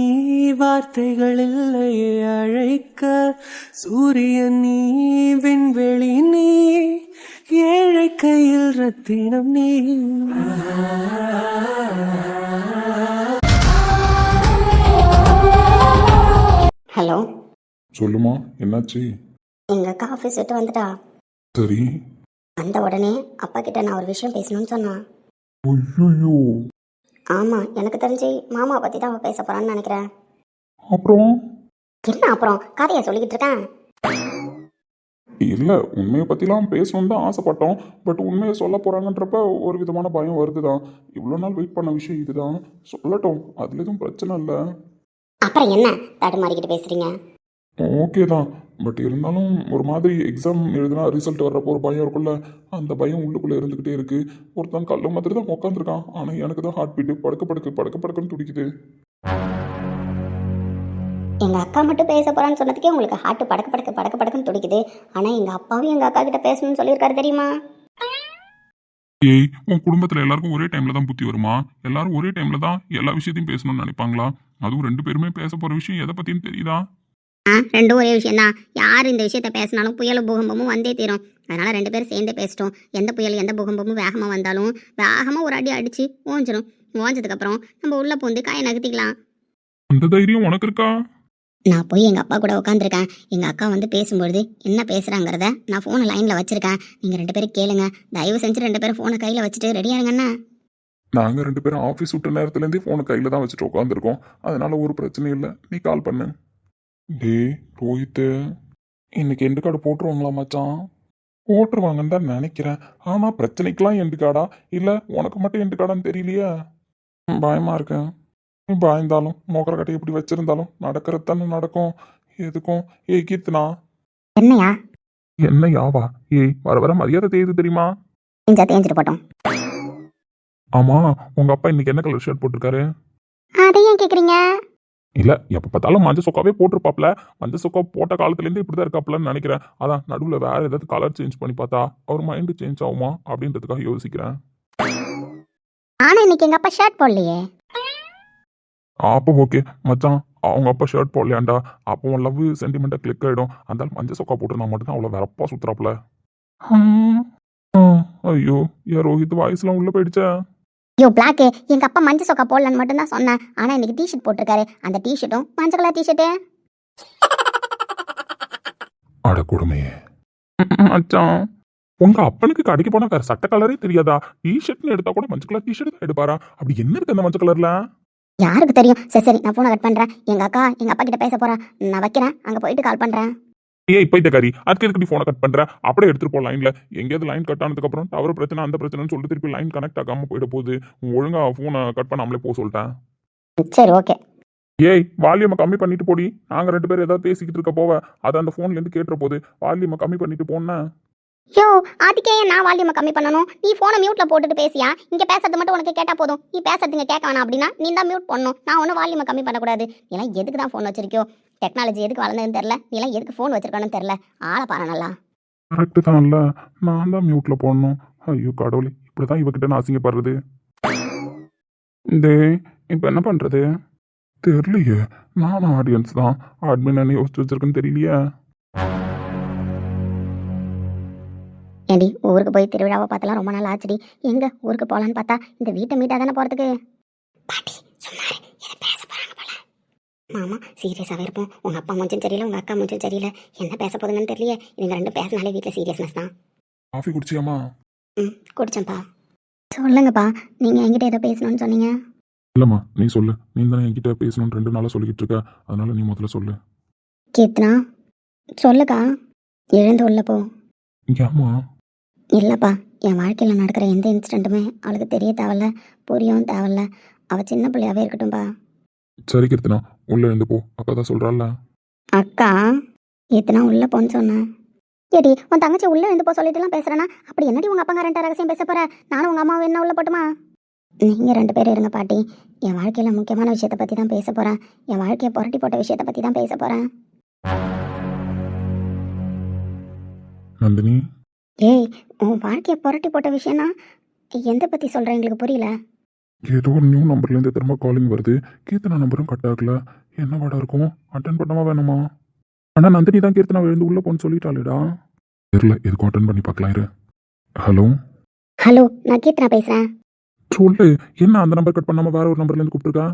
வார்த்தைகள் இல்லையே அழைக்க. சூரியன் நீ விண்வெளி நீ ஏழை கையில் ரத்தினம் நீ ஹலோ. சொல்லுமா என்னாச்சு? எங்கள் அக்கா ஆஃபீஸ் விட்டு வந்துட்டா. சரி. வந்த உடனே அப்பா கிட்ட நான் ஒரு விஷயம் பேசணும்னு சொன்னான். ஐயோ ஆமாம் எனக்கு தெரிஞ்சு மாமா பற்றி தான் அவள் பேச போகிறான்னு நினைக்கிறேன். அப்புறம்? என்ன அப்புறம்? கதையை சொல்லிக்கிட்டு இருக்கேன். இல்லை உண்மையை பற்றிலாம் பேசணும்னு தான் ஆசைப்பட்டோம். பட் உண்மையை சொல்ல போகிறாங்கன்றப்ப ஒரு விதமான பயம் வருது தான் இவ்வளோ நாள் வெயிட் பண்ண விஷயம் இதுதான். சொல்லட்டும் அதில் எதுவும் பிரச்சனை இல்லை. அப்புறம் என்ன? தடுமாறிக்கிட்டு பேசுறீங்க? ஓகே தான். பட் இருந்தாலும் ஒரு மாதிரி எக்ஸாம் எழுதினா ரிசல்ட் வர்றப்போ ஒரு பயம் இருக்குல்ல அந்த பயம் உள்ளுக்குள்ளே இருந்துக்கிட்டே இருக்கு. ஒருத்தன் கல்ல மாதிரி தான் உட்காந்துருக்கான் ஆனால் எனக்கு தான் ஹார்ட் பீட்டு படுக்க படுக்க படுக்க படுக்கன்னு துடிக்குது. எங்க அக்கா மட்டும் பேச போறான்னு சொன்னதுக்கே உங்களுக்கு ஹார்ட் படக்கு படக்கு படக்கு படக்குன்னு துடிக்குது. ஆனா எங்க அப்பாவும் எங்க அக்கா கிட்ட பேசணும்னு சொல்லியிருக்காரு தெரியுமா? ஏய் உன் குடும்பத்தில் எல்லாருக்கும் ஒரே டைமில் தான் புத்தி வருமா? எல்லாரும் ஒரே டைமில் தான் எல்லா விஷயத்தையும் பேசணும்னு நினைப்பாங்களா? அதுவும் ரெண்டு பேருமே பேச போகிற விஷயம் எதை பற்றின்னு தெரியுதா? ஆ ரெண்டும் ஒரே விஷயம் தான் யார் இந்த விஷயத்த பேசினாலும் புயலும் பூகம்பமும் வந்தே தீரும். அதனால ரெண்டு பேரும் சேர்ந்தே பேசிட்டோம். எந்த புயல் எந்த பூகம்பமும் வேகமாக வந்தாலும் வேகமாக ஒரு அடி அடிச்சு ஓஞ்சிரும். ஓஞ்சதுக்கப்புறம் நம்ம உள்ள பூந்து காயை நகர்த்திக்கலாம். அந்த தைரியம் உனக்கு இருக்கா? நான் போய் எங்கள் அப்பா கூட உட்காந்துருக்கேன் எங்கள் அக்கா வந்து பேசும்பொழுது என்ன பேசுகிறாங்கிறத நான் ஃபோனை லைனில் வச்சுருக்கேன். நீங்கள் ரெண்டு பேரும் கேளுங்க. தயவு செஞ்சு ரெண்டு பேரும் ஃபோனை கையில் வச்சுட்டு ரெடியாக இருங்கண்ணா நாங்கள் ரெண்டு பேரும் ஆஃபீஸ் விட்ட நேரத்துலேருந்தே ஃபோனை கையில் தான் வச்சுட்டு உட்காந்துருக்கோம் அதனால ஒரு பிரச்சனையும் இல்லை. நீ கால் பண்ணு. டேய் ரோஹித்து இன்னைக்கு எண்டு கார்டு போட்டுருவாங்களா மச்சான்? போட்டுருவாங்கன்னு தான் நினைக்கிறேன். ஆனால் பிரச்சனைக்கெலாம் எண்டு கார்டா? இல்லை உனக்கு மட்டும் எண்டு கார்டான்னு தெரியலையே? பயமாக இருக்கேன் பயந்தாலும் மோக்கர கட்டை இப்படி வச்சிருந்தாலும் நடக்கிறது தானே நடக்கும். எதுக்கும்? ஏய் கீர்த்தனா. என்னையா? என்ன யாவா ஏய் வர வர மரியாதை தெரியுது தெரியுமா? தேஞ்சா தேஞ்சிட்டு போட்டோம். ஆமா உங்க அப்பா இன்னைக்கு என்ன கலர் ஷர்ட் போட்டிருக்காரு? அதை ஏன் இல்ல எப்ப பார்த்தாலும் மஞ்சள் சொக்காவே போட்டிருப்பாப்ல. மஞ்சள் சொக்கா போட்ட காலத்துல இருந்து இப்படிதான் இருக்காப்லன்னு நினைக்கிறேன். அதான் நடுவுல வேற ஏதாவது கலர் சேஞ்ச் பண்ணி பார்த்தா அவர் மைண்டு சேஞ்ச் ஆகுமா? அப்படின்றதுக்காக யோசிக்கிறேன். ஆனால் இன்னைக்கு எங்கள் அப்பா ஷர்ட் போடலையே. அப்போ ஓகே மச்சான் அவங்க அப்பா ஷர்ட் போடலையாண்டா? அப்போ லவ் சென்டிமெண்ட்டாக கிளிக் ஆகிடும் அந்த மஞ்சள் சொக்கா போட்டு நான் மட்டும் அவ்வளோ ஹம். ஆ, ஐயோ ஏன் ரோஹித் வாய்ஸ்லாம் உள்ள போயிடுச்சா? ஐயோ பிளாக்கு எங்கள் அப்பா மஞ்சள் சொக்கா போடலன்னு மட்டும்தான் சொன்னேன். ஆனால் இன்னைக்கு டிஷர்ட் போட்டிருக்காரு. அந்த டிஷர்ட்டும் மஞ்சள் கலர் டிஷர்ட்டு அட கொடுமையே. மச்சான். உங்க அப்பனுக்கு கடைக்கு போனா வேற சட்டை கலரே தெரியாதா? டிஷர்ட்னு எடுத்தா கூட மஞ்சள் கலர் டிஷர்ட் தான் எடுப்பாரா? அப்படி என்ன இருக்கு அந்த மஞ்சள் கலர்ல யாருக்கு தெரியும்? சரி சரி நான் ஃபோனை கட் பண்ணுறேன் எங்கள் அக்கா எங்கள் அப்பா கிட்ட பேச போகிறேன் நான் வைக்கிறேன். அங்கே போயிட்டு கால் பண்ணுறேன் ஏய் இப்போ இந்த கறி. அதுக்கு எதுக்கு நீ ஃபோனை கட் பண்ற? அப்படியே எடுத்துட்டு போ லைன்ல எங்கேயாவது லைன் கட் ஆனதுக்கு அப்புறம் டவர் பிரச்சனை அந்த பிரச்சனைன்னு சொல்லிட்டு திருப்பி லைன் கனெக்ட் ஆகாம போயிட போகுது. ஒழுங்கா ஃபோனை கட் பண்ணாமலே போக சொல்லிட்டேன். சரி ஓகே ஏய் வால்யூமை கம்மி பண்ணிட்டு போடி. நாங்க ரெண்டு பேரும் ஏதாவது பேசிக்கிட்டு இருக்க போவ அதை அந்த ஃபோன்ல இருந்து கேட்டுற போது வால்யூமை கம்மி பண்ணிட்டு போனேன். யோ அதுக்கே ஏன் நான் வால்யூமை கம்மி பண்ணணும். நீ ஃபோனை மியூட்டில் போட்டுட்டு பேசியா? இங்கே பேசுறது மட்டும் உனக்கு கேட்டால் போதும். நீ பேசுறது இங்கே கேட்க வேணாம் அப்படின்னா நீ தான் மியூட் பண்ணணும். நான் ஒன்றும் வால்யூமை கம்மி பண்ணக்கூடாது. நீலாம் எதுக்கு தான் ஃபோன் வச்சிருக்கியோ? டெக்னாலஜி எதுக்கு வளர்ந்ததுன்னு தெரில நீலாம் எதுக்கு ஃபோன் வச்சிருக்கானு தெரில ஆளை பாரு நல்லா. கரெக்டு தான் இல்லை. நான் தான் மியூட்டில் போடணும். ஐயோ கடவுளே. இப்படி தான் இவகிட்ட நான் அசிங்கப்படுறது. டே இப்போ என்ன பண்ணுறது தெரியலையே. நானும் ஆடியன்ஸ் தான். அட்மின் என்ன யோசிச்சு வச்சிருக்கேன்னு தெரியலையே. ஏண்டி ஊருக்கு போய் திருவிழாவை பார்த்தலாம் ரொம்ப நாள் ஆச்சுடி. எங்க ஊருக்கு போகலான்னு பார்த்தா இந்த வீட்டை மீட்டா தானே போகிறதுக்கு பாட்டி சும்மா இரு. ஏதோ பேச போகிறாங்க போல. மாமா சீரியஸாகவே இருப்போம். உங்கள் அப்பா மூஞ்சும் சரியில்லை உங்கள் அக்கா மூஞ்சும் சரியில்லை. என்ன பேச போதுங்கன்னு தெரியலையே. இவங்க ரெண்டும் பேசினாலே வீட்டில் சீரியஸ்னஸ் தான். காஃபி குடிச்சியாமா ம் குடிச்சேன்ப்பா. சொல்லுங்கப்பா நீங்கள் என்கிட்ட ஏதோ பேசணும்னு சொன்னீங்க. இல்லைம்மா நீ சொல்லு. நீ தானே என்கிட்ட பேசணும்னு ரெண்டு நாளாக சொல்லிக்கிட்டு இருக்க. அதனால நீ முதல்ல சொல்லு. கீர்த்தனா சொல்லுக்கா. எழுந்து உள்ள போ. ஏம்மா இல்லைப்பா என் வாழ்க்கையில் நடக்கிற எந்த இன்சிடெண்ட்டுமே அவளுக்கு தெரிய தேவையில்ல புரியவும் தேவையில்ல. அவள் சின்ன பிள்ளையாவே இருக்கட்டும்பா. சரி கீர்த்தனா உள்ளே எழுந்து போ. அக்கா தான் சொல்கிறாள்ல அக்கா இத்தனை உள்ள போன்னு சொன்னேன் ஏடி உன் தங்கச்சி உள்ள இருந்து போ சொல்லிட்டுலாம் பேசுறேனா அப்படி என்னடி உங்க அப்பங்காரன்ட்ட ரகசியம் பேச போற? நானும் உங்க அம்மாவும் என்ன உள்ள போட்டுமா? நீங்க ரெண்டு பேரும் இருங்க பாட்டி. என் வாழ்க்கையில முக்கியமான விஷயத்தை பத்தி தான் பேச போறேன். என் வாழ்க்கையை புரட்டி போட்ட விஷயத்தை பத்தி தான் பேச போறேன். நந்தினி. ஏய் உன் வாழ்க்கையை புரட்டி போட்ட விஷயம்னா எந்த பத்தி சொல்ற எங்களுக்கு புரியல? ஏதோ ஒரு நியூ நம்பர்லேருந்து திரும்ப காலிங் வருது. கீர்த்தனா நம்பரும் கட் ஆகல. என்ன வாடா இருக்கும்? அட்டன் பண்ணாம வேணுமா? ஆனால் நந்தினி தான் கீர்த்தனா எழுந்து உள்ளே போன்னு சொல்லிட்டாளேடா. தெரியல எதுக்கும் அட்டன் பண்ணி பார்க்கலாம் இரு. ஹலோ ஹலோ நான் கீர்த்தனா பேசுறேன். சொல்லு என்ன அந்த நம்பர் கட் பண்ணாம வேற ஒரு நம்பர்லேருந்து கூப்பிட்டுருக்கா?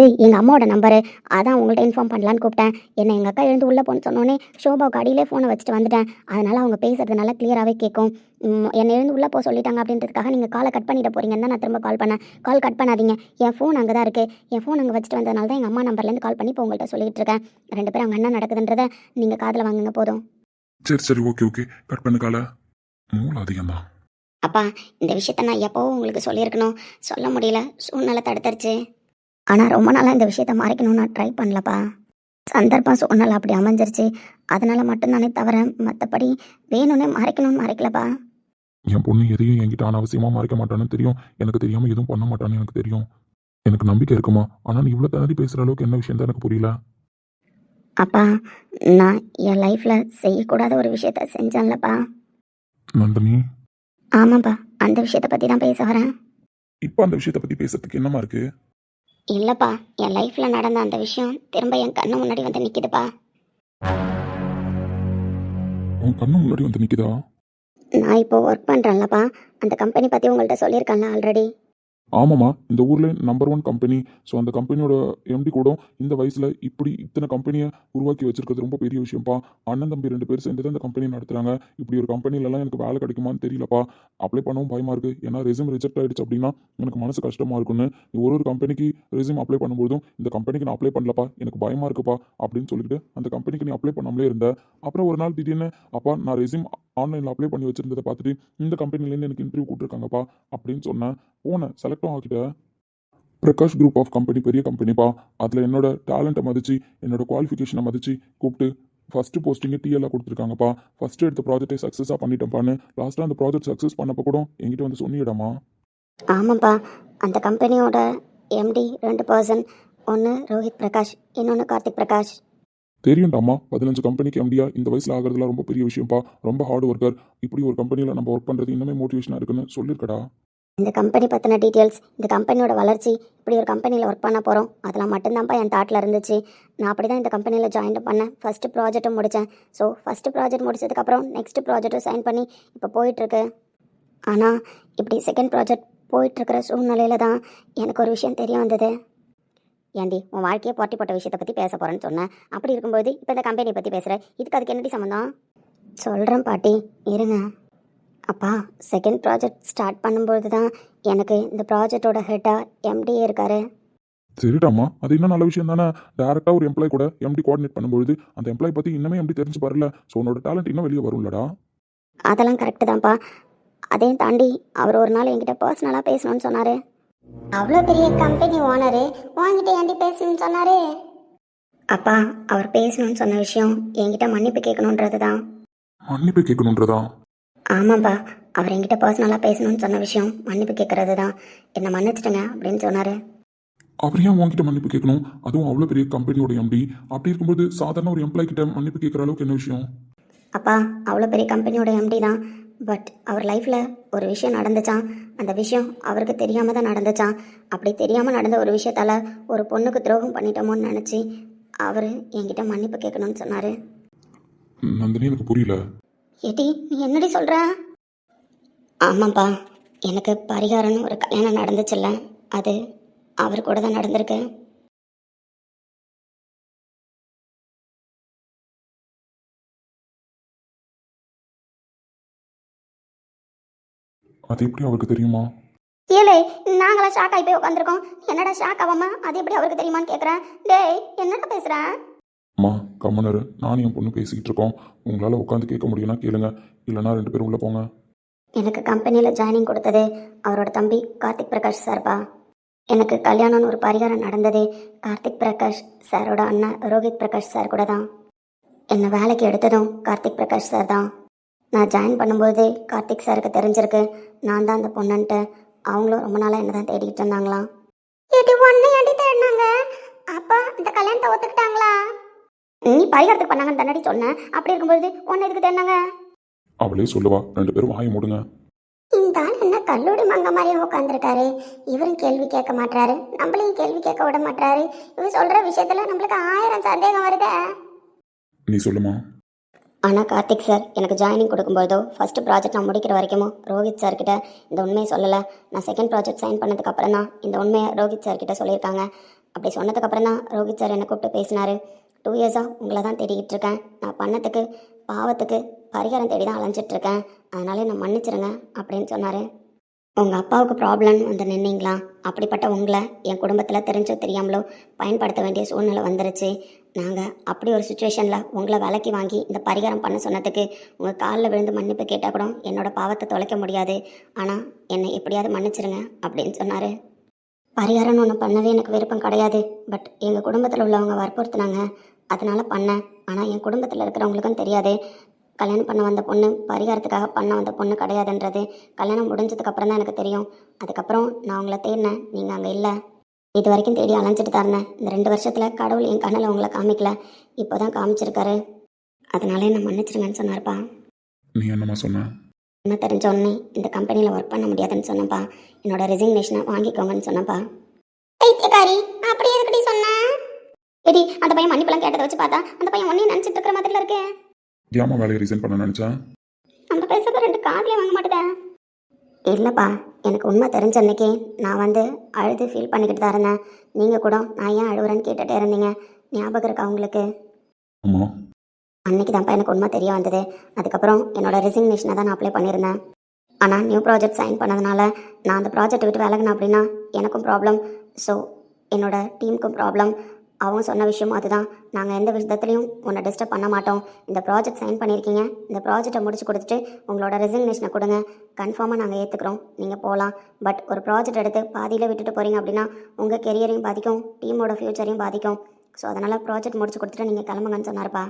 ஏய் எங்க அம்மாவோட நம்பரு அதான் உங்கள்ட்ட இன்ஃபார்ம் பண்ணலான்னு கூப்பிட்டேன். என்ன எங்க அக்கா எழுந்து உள்ள போன்னு சொன்னோன்னே ஷோபாவுக்கு அடியிலே ஃபோனை வச்சுட்டு வந்துட்டேன். அதனால அவங்க பேசுறது நல்லா கிளியராகவே கேட்கும். என்னை எழுந்து உள்ள போக சொல்லிட்டாங்க அப்படின்றதுக்காக நீங்கள் காலை கட் பண்ணிட்டு போறீங்கன்னு தான் நான் திரும்ப கால் பண்ணேன். கால் கட் பண்ணாதீங்க. என் ஃபோன் அங்கே தான் இருக்கு. என் ஃபோன் அங்கே வச்சுட்டு வந்ததுனால தான் எங்கள் அம்மா நம்பர்லேருந்து கால் பண்ணி இப்போ உங்கள்கிட்ட சொல்லிட்டு இருக்கேன். ரெண்டு பேரும் அங்கே என்ன நடக்குதுன்றதை நீங்கள் காதில் வாங்குங்க போதும். சரி சரி ஓகே ஓகே கட் பண்ணுக்கால மூளை அதிகம்தான் அப்பா இந்த விஷயத்த நான் எப்போவோ உங்களுக்கு சொல்லியிருக்கணும்? சொல்ல முடியல. சூழ்நிலை தடுத்துருச்சு. ஆனால் ரொம்ப நாளாக இந்த விஷயத்த மறைக்கணும்னு நான் ட்ரை பண்ணலப்பா. சந்தர்ப்பம் சூழ்நிலை அப்படி அமைஞ்சிருச்சு. அதனால மட்டும்தானே தவிர மற்றபடி வேணும்னே மறைக்கணும்னு மறைக்கலப்பா. என் பொண்ணு எதையும் என்கிட்ட அனாவசியமாக மறைக்க மாட்டான்னு தெரியும். எனக்கு தெரியாமல் எதுவும் பண்ண மாட்டான்னு எனக்கு தெரியும். எனக்கு நம்பிக்கை இருக்குமா? ஆனால் நீ இவ்வளோ திணறி பேசுகிற அளவுக்கு என்ன விஷயம் தான் எனக்கு புரியல. அப்பா நான் என் லைஃப்பில் செய்யக்கூடாத ஒரு விஷயத்த செஞ்சேன்லப்பா. நந்தினி. ஆமாப்பா அந்த விஷயத்த பற்றி தான் பேச வரேன். இப்போ அந்த விஷயத்தை பற்றி பேசுறதுக்கு என்னமா இருக்கு? இல்லைப்பா என் லைஃப்பில் நடந்த அந்த விஷயம் திரும்ப என் கண்ணு முன்னாடி வந்து நிற்கிதுப்பா உன் கண்ணு முன்னாடி வந்து நிற்குதா நான் இப்போ ஒர்க் பண்ணுறேன்லப்பா அந்த கம்பெனி பற்றி உங்கள்கிட்ட சொல்லியிருக்கேன்ல ஆல்ரெடி ஆமாம்மா இந்த ஊரில் நம்பர் ஒன் கம்பெனி ஸோ அந்த கம்பெனியோட எம்டி கூட இந்த வயசில் இப்படி இத்தனை கம்பெனியை உருவாக்கி வச்சிருக்கிறது ரொம்ப பெரிய விஷயம்ப்பா. அண்ணன் தம்பி ரெண்டு பேர் சேர்ந்து தான் இந்த கம்பெனி நடத்துகிறாங்க இப்படி ஒரு கம்பெனிலலாம் எனக்கு வேலை கிடைக்குமான்னு தெரியலப்பா. அப்ளை பண்ணவும் பயமாக இருக்குது ஏன்னா ரெசியூம் ரிஜெக்ட் ஆகிடுச்சு அப்படின்னா எனக்கு மனசு கஷ்டமாக இருக்குன்னு ஒரு ஒரு கம்பெனிக்கு ரெசியூம் அப்ளை பண்ணும்போதும் இந்த கம்பெனிக்கு நான் அப்ளை பண்ணலப்பா எனக்கு பயமாக இருக்குப்பா அப்படின்னு சொல்லிட்டு அந்த கம்பெனிக்கு நீ அப்ளை பண்ணாமலே இருந்த. அப்புறம் ஒரு நாள் திடீர்னு அப்பா நான் ரெசியூம் ஆன்லைனில் அப்ளை பண்ணி வச்சுருந்ததை பார்த்துட்டு இந்த கம்பெனிலேருந்து எனக்கு இன்டர்வியூ கூப்பிட்டுருக்காங்கப்பா அப்படின்னு சொன்னேன். போனேன் செலக்டும் ஆகிட்ட பிரகாஷ் குரூப் ஆஃப் கம்பெனி பெரிய கம்பெனிப்பா அதில் என்னோட டேலண்ட்டை மதித்து என்னோட குவாலிஃபிகேஷனை மதித்து கூப்பிட்டு ஃபஸ்ட்டு போஸ்டிங்கே டிஎல்லாக கொடுத்துருக்காங்கப்பா. ஃபஸ்ட்டு எடுத்த ப்ராஜெக்டை சக்ஸஸாக பண்ணிட்டேன்ப்பான்னு லாஸ்ட்டாக அந்த ப்ராஜெக்ட் சக்ஸஸ் பண்ணப்போ கூட என்கிட்ட வந்து சொன்னிடமா ஆமாப்பா. அந்த கம்பெனியோட எம்டி ரெண்டு பர்சன் ஒன்று ரோஹித் பிரகாஷ் இன்னொன்று கார்த்திக் பிரகாஷ். தெரியும்டாமா பதினஞ்சு கம்பெனிக்கு எம்டியா இந்த வயசில் ஆகிறதுலாம் ரொம்ப பெரிய விஷயம்ப்பா. ரொம்ப ஹார்ட் ஒர்க்கர் இப்படி ஒரு கம்பெனியில் நம்ம ஒர்க் பண்ணுறது இன்னுமே மோட்டிவேஷனாக இருக்குன்னு சொல்லியிருக்கடா. இந்த கம்பெனி பற்றின டீட்டெயில்ஸ் இந்த கம்பெனியோட வளர்ச்சி இப்படி ஒரு கம்பெனியில் ஒர்க் பண்ண போகிறோம் அதெல்லாம் மட்டும்தான்ப்பா என் தாட்டில் இருந்துச்சு. நான் அப்படி தான் இந்த கம்பெனியில் ஜாயின் பண்ணேன். ஃபஸ்ட்டு ப்ராஜெக்ட்டும் முடித்தேன் ஸோ ஃபஸ்ட்டு ப்ராஜெக்ட் முடிச்சதுக்கப்புறம் நெக்ஸ்ட் ப்ராஜெக்ட்டும் சைன் பண்ணி இப்போ போயிட்டுருக்கு. ஆனால் இப்படி செகண்ட் ப்ராஜெக்ட் போயிட்டுருக்கிற சூழ்நிலையில தான் எனக்கு ஒரு விஷயம் தெரிய வந்தது. ஏண்டி உன் வாழ்க்கையை போட்டி போட்ட விஷயத்தை பற்றி பேச போகிறேன்னு சொன்னேன் அப்படி இருக்கும்போது இப்போ இந்த கம்பெனியை பற்றி பேசுகிற இதுக்கு அதுக்கு என்னடி சம்மந்தம் சொல்கிறேன் பாட்டி இருங்க. அப்பா செகண்ட் ப்ராஜெக்ட் ஸ்டார்ட் பண்ணும்போது தான் எனக்கு இந்த ப்ராஜெக்டோட ஹெட்டாக எம்டிஏ இருக்காரு. சரிடாமா அது இன்னும் நல்ல விஷயம் தானே. டேரெக்டாக ஒரு எம்ப்ளாய் கூட எம்டி கோஆர்டினேட் பண்ணும்போது அந்த எம்ப்ளாய் பற்றி இன்னுமே எம்டி தெரிஞ்சு பாருல ஸோ உன்னோட டேலண்ட் இன்னும் வெளியே வரும்லடா. அதெல்லாம் கரெக்டு தான்ப்பா. அதையும் தாண்டி அவர் ஒரு நாள் என்கிட்ட பர்சனலாக பேசணும்னு சொன்னார். அவ்வளோ பெரிய கம்பெனி ஓனரு உங்ககிட்ட ஏண்டி பேசணும்னு சொன்னார்? அப்பா அவர் பேசணும்னு சொன்ன விஷயம் என்கிட்ட மன்னிப்பு கேட்கணுன்றது தான் மன்னிப்பு கேட்கணுன்றதா? ஆமாப்பா அவர் என்கிட்ட பர்சனலாக பேசணும்னு சொன்ன விஷயம் மன்னிப்பு கேட்கறது தான் என்னை மன்னிச்சிடுங்க அப்படின்னு சொன்னார். அவர் ஏன் உன்கிட்ட மன்னிப்பு கேட்கணும்? அதுவும் அவ்வளோ பெரிய கம்பெனியோட எம்டி அப்படி இருக்கும்போது சாதாரண ஒரு எம்ப்ளாய் கிட்ட மன்னிப்பு கேட்குற அளவுக்கு என்ன விஷயம்? அப்பா அவ்வளோ பெரிய கம்பெனியோட எம்டி தான். பட் அவர் லைஃப்பில் ஒரு விஷயம் நடந்துச்சான் அந்த விஷயம் அவருக்கு தெரியாமல் தான் நடந்துச்சான் அப்படி தெரியாமல் நடந்த ஒரு விஷயத்தால் ஒரு பொண்ணுக்கு துரோகம் பண்ணிட்டோமோன்னு நினச்சி அவர் என்கிட்ட மன்னிப்பு கேட்கணும்னு சொன்னார். நந்தினி எனக்கு புரியல. ஏடி நீ என்னடி சொல்கிற ஆமாப்பா எனக்கு பரிகாரம்னு ஒரு கல்யாணம் நடந்துச்சுல்ல. அது அவர் கூட தான் நடந்திருக்கு. அது எப்படி அவருக்கு தெரியுமா? ஏலே நாங்களாம் ஷாக் ஆகி போய் உட்காந்துருக்கோம் என்னடா ஷாக் ஆகாம அது எப்படி அவருக்கு தெரியுமான்னு கேட்குறேன் டேய் என்னடா பேசுகிறேன் அம்மா கம்மனர் நானும் என் பொண்ணு பேசிக்கிட்டு இருக்கோம். உங்களால் உட்காந்து கேட்க முடியும்னா கேளுங்க. இல்லைன்னா ரெண்டு பேரும் உள்ளே போங்க. எனக்கு கம்பெனியில் ஜாயினிங் கொடுத்தது அவரோட தம்பி கார்த்திக் பிரகாஷ் சார்ப்பா எனக்கு கல்யாணம்னு ஒரு பரிகாரம் நடந்தது கார்த்திக் பிரகாஷ் சாரோட அண்ணன் ரோஹித் பிரகாஷ் சார் கூட தான். என்னை வேலைக்கு எடுத்ததும் கார்த்திக் பிரகாஷ் சார் தான். நான் ஜாயின் பண்ணும்போது கார்த்திக் சாருக்கு தெரிஞ்சிருக்கு. நான் தான் அந்த பொண்ணுன்ட்டு. அவங்களும் ரொம்ப நாளாக என்ன தான் தேடிக்கிட்டு இருந்தாங்களாம் எடி ஒன்று தேடினாங்க? அப்போ இந்த கல்யாணத்தை ஒத்துக்கிட்டாங்களா? நீ பரிகாரத்துக்கு பண்ணாங்கன்னு தானடி சொன்னேன். அப்படி இருக்கும்போது ஒன்று எதுக்கு தேடினாங்க? அவளே சொல்லுவா ரெண்டு பேரும் வாயை மூடுங்க. இந்த ஆள் என்ன கல்லூரி மங்க மாதிரியே உட்காந்துருக்காரு இவரும் கேள்வி கேட்க மாட்டாரு நம்மளையும் கேள்வி கேட்க விட மாட்டாரு இவர் சொல்ற விஷயத்துல நம்மளுக்கு ஆயிரம் சந்தேகம் வருதே. நீ சொல்லுமா? ஆனால் கார்த்திக் சார் எனக்கு ஜாயினிங் கொடுக்கும்போதோ ஃபஸ்ட்டு ப்ராஜெக்ட் நான் முடிக்கிற வரைக்குமோ ரோஹித் சார்கிட்ட இந்த உண்மையை சொல்லலை. நான் செகண்ட் ப்ராஜெக்ட் சைன் பண்ணதுக்கு அப்புறம் தான் இந்த உண்மையை ரோஹித் சார்கிட்ட சொல்லியிருக்காங்க. அப்படி சொன்னதுக்கப்புறம் தான் ரோஹித் சார் என்னை கூப்பிட்டு பேசினாரு. டூ இயர்ஸாக உங்களை தான் தேடிக்கிட்டு இருக்கேன். நான் பண்ணத்துக்கு பாவத்துக்கு பரிகாரம் தேடி தான் அலைஞ்சிட்ருக்கேன் அதனால என்னை மன்னிச்சிருங்க அப்படின்னு சொன்னார். உங்கள் அப்பாவுக்கு ப்ராப்ளம் வந்து நின்னீங்களா? அப்படிப்பட்ட உங்களை என் குடும்பத்தில் தெரிஞ்சோ தெரியாமலோ பயன்படுத்த வேண்டிய சூழ்நிலை வந்துருச்சு. நாங்கள் அப்படி ஒரு சுச்சுவேஷனில் உங்களை விலைக்கு வாங்கி இந்த பரிகாரம் பண்ண சொன்னதுக்கு உங்கள் காலில் விழுந்து மன்னிப்பு கேட்டால் கூட என்னோடய பாவத்தை தொலைக்க முடியாது. ஆனால் என்னை எப்படியாவது மன்னிச்சிருங்க அப்படின்னு சொன்னார். பரிகாரம்னு ஒன்று பண்ணவே எனக்கு விருப்பம் கிடையாது. பட் எங்கள் குடும்பத்தில் உள்ளவங்க வற்புறுத்துனாங்க. அதனால் பண்ணேன். ஆனால் என் குடும்பத்தில் இருக்கிறவங்களுக்கும் தெரியாது. கல்யாணம் பண்ண வந்த பொண்ணு பரிகாரத்துக்காக பண்ண வந்த பொண்ணு கிடையாதுன்றது கல்யாணம் முடிஞ்சதுக்கு அப்புறம் தான் எனக்கு தெரியும். அதுக்கப்புறம் நான் உங்களை தேடினேன். நீங்கள் அங்கே இல்லை. இது வரைக்கும் தேடி அலைஞ்சிட்டு இருந்தேன். இந்த ரெண்டு வருஷத்தில் கடவுள் என் கண்ணில் உங்களை காமிக்கல. இப்போ தான் காமிச்சிருக்காரு. அதனால என்ன மன்னிச்சிருங்கன்னு சொன்னார்ப்பா. நீ என்னம்மா சொன்ன? என்ன தெரிஞ்ச உடனே இந்த கம்பெனியில் ஒர்க் பண்ண முடியாதுன்னு சொன்னப்பா என்னோட ரெசிக்னேஷனை வாங்கிக்கோங்கன்னு சொன்னப்பா பைத்தியக்காரி அப்படி எதுக்கடி சொன்ன? எடி அந்த பையன் மன்னிப்பெல்லாம் கேட்டதை வச்சு பார்த்தா அந்த பையன் ஒன்றையும் நினச்சிட்டு இருக்கிற மாதிரில இருக்கே. ஏம்மா வேலையை ரிசைன் பண்ண நினச்சேன் நம்ம பேசுறது ரெண்டு காதுலயே வாங்க மாட்டேதா. இல்லைப்பா எனக்கு உண்மை தெரிஞ்ச அன்னைக்கு நான் வந்து அழுது ஃபீல் பண்ணிக்கிட்டு தான் இருந்தேன். நீங்கள் கூட நான் ஏன் அழுகுறேன்னு கேட்டுகிட்டே இருந்தீங்க? ஞாபகம் இருக்கா உங்களுக்கு? ஆமாம் அன்னைக்கு தான்ப்பா எனக்கு உண்மை தெரிய வந்தது. அதுக்கப்புறம் என்னோட ரெசிக்னேஷனை தான் நான் அப்ளை பண்ணியிருந்தேன். ஆனால் நியூ ப்ராஜெக்ட் சைன் பண்ணதுனால நான் அந்த ப்ராஜெக்ட் விட்டு விலகினேன் அப்படின்னா எனக்கும் ப்ராப்ளம் ஸோ என்னோட டீமுக்கும் ப்ராப்ளம் அவங்க சொன்ன விஷயமும் அதுதான். நாங்கள் எந்த விதத்துலையும் உன்னை டிஸ்டர்ப் பண்ண மாட்டோம். இந்த ப்ராஜெக்ட் சைன் பண்ணியிருக்கீங்க. இந்த ப்ராஜெக்டை முடிச்சு கொடுத்துட்டு உங்களோட ரெசிக்னேஷனை கொடுங்க. கன்ஃபார்மாக நாங்கள் ஏற்றுக்குறோம் நீங்கள் போகலாம் பட் ஒரு ப்ராஜெக்ட் எடுத்து பாதியில் விட்டுட்டு போகிறீங்க அப்படின்னா உங்கள் கெரியரையும் பாதிக்கும். டீமோட ஃப்யூச்சரையும் பாதிக்கும். ஸோ அதனால் ப்ராஜெக்ட் முடிச்சு கொடுத்துட்டு நீங்கள் கிளம்புங்கன்னு சொன்னார்ப்பா.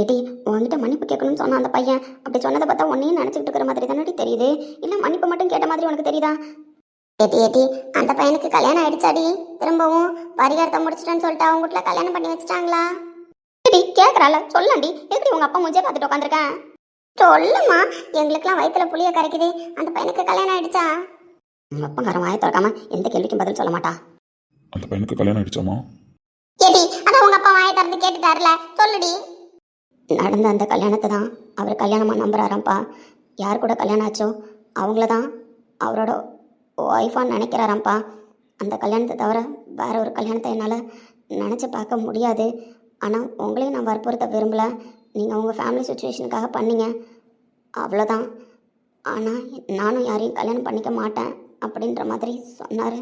ஏடி உன்கிட்ட மன்னிப்பு கேட்கணும்னு சொன்னான் அந்த பையன். அப்படி சொன்னதை பார்த்தா உன்னையும் நினச்சிக்கிட்டு இருக்கிற மாதிரி தானே தெரியுது. இல்லை மன்னிப்பு மட்டும் கேட்ட மாதிரி உனக்கு தெரியுதா? ஏட்டி ஏட்டி அந்த பையனுக்கு கல்யாணம் ஆயிடுச்சாடி. திரும்பவும் பரிகாரத்தை முடிச்சிட்டேன்னு சொல்லிட்டு அவங்க வீட்டில் கல்யாணம் பண்ணி வச்சிட்டாங்களா? ஏடி கேட்குறால சொல்லண்டி எப்படி உங்கள் அப்பா மூஞ்சே பார்த்துட்டு உட்காந்துருக்கேன் சொல்லுமா எங்களுக்கெல்லாம் வயிற்றுல புளிய கரைக்குது. அந்த பையனுக்கு கல்யாணம் ஆயிடுச்சா? உங்கள் அப்பங்காரன் வாயை திறக்காம எந்த கேள்விக்கும் பதில் சொல்ல மாட்டா. அந்த பையனுக்கு கல்யாணம் ஆயிடுச்சாமா ஏடி அதான் உங்க அப்பா வாயை திறந்து கேட்டுட்டாருல. சொல்லுடி. நடந்த அந்த கல்யாணத்தை தான் அவர் கல்யாணமாக நம்புறாராம்ப்பா. யார் கூட கல்யாணம் ஆச்சோ? அவங்கள தான். அவரோட ஒய்ஃபான்னு நினைக்கிறாராம்ப்பா. அந்த கல்யாணத்தை தவிர வேற ஒரு கல்யாணத்தை என்னால் நினச்சி பார்க்க முடியாது. ஆனால் உங்களையும் நான் வற்புறுத்த விரும்பல. நீங்கள் உங்கள் ஃபேமிலி சுச்சுவேஷனுக்காக பண்ணீங்க. அவ்வளோதான் ஆனால் நானும் யாரையும் கல்யாணம் பண்ணிக்க மாட்டேன் அப்படின்ற மாதிரி சொன்னார்.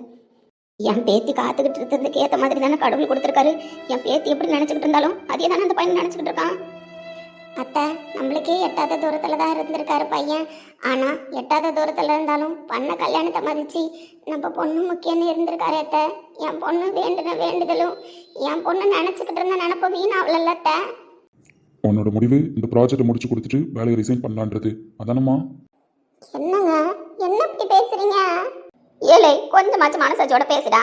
என் பேத்தி காத்துக்கிட்டு இருந்ததுக்கு ஏற்ற மாதிரி தானே கடவுள் கொடுத்துருக்காரு. என் பேத்தி எப்படி நினச்சிக்கிட்டு இருந்தாலும் அதே தானே அந்த பையன் நினச்சிக்கிட்டு இருக்கான். அத்தை நம்மளுக்கே எட்டாத தூரத்தில் தான் இருந்திருக்காரு பையன். ஆனால் எட்டாத தூரத்தில் இருந்தாலும் பண்ண கல்யாணத்தை மதிச்சு நம்ம பொண்ணு முக்கியம்னு இருந்திருக்காரு அத்தை. என் பொண்ணு வேண்டுன வேண்டுதலும் என் பொண்ணு நினச்சிக்கிட்டு இருந்த நினப்பு வீணாவல அத்தை. உன்னோட முடிவு இந்த ப்ராஜெக்டை முடிச்சு கொடுத்துட்டு வேலையை ரிசைன் பண்ணலான்றது. அதானம்மா? என்னங்க? என்ன இப்படி பேசுறீங்க? ஏழை கொஞ்சமாச்சும் மனசாச்சோட பேசுடா.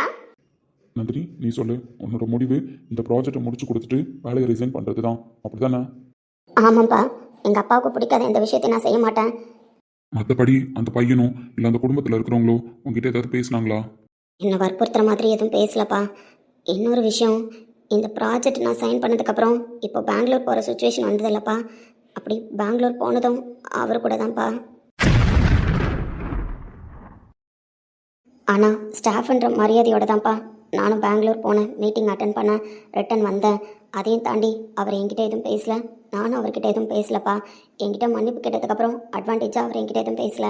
நந்தினி நீ சொல்லு. உன்னோட முடிவு இந்த ப்ராஜெக்டை முடிச்சு கொடுத்துட்டு வேலையை ரிசைன் பண்ணுறது தான் அப்படி தானே ஆமாப்பா எங்கள் அப்பாவுக்கு பிடிக்காத எந்த விஷயத்தையும் நான் செய்ய மாட்டேன். மற்றபடி அந்த பையனும் இல்லை அந்த குடும்பத்தில் இருக்கிறவங்களோ உங்ககிட்ட ஏதாவது பேசுனாங்களா? என்னை வற்புறுத்துற மாதிரி எதுவும் பேசலப்பா. இன்னொரு விஷயம் இந்த ப்ராஜெக்ட் நான் சைன் பண்ணதுக்கப்புறம் இப்போ பெங்களூர் போகிற சுச்சுவேஷன் வந்ததில்லப்பா. அப்படி பெங்களூர் போனதும் அவர் கூட தான்ப்பா. ஆனால் ஸ்டாஃப்ன்ற மரியாதையோட தான்ப்பா நானும் பெங்களூர் போனேன் மீட்டிங் அட்டன் பண்ணேன் ரிட்டன் வந்தேன். அதையும் தாண்டி அவர் என்கிட்ட எதுவும் பேசல. நானும் அவர்கிட்ட எதுவும் பேசலப்பா. என்கிட்ட மன்னிப்பு கேட்டதுக்கப்புறம் அட்வான்டேஜாக அவர் என்கிட்ட எதுவும் பேசல.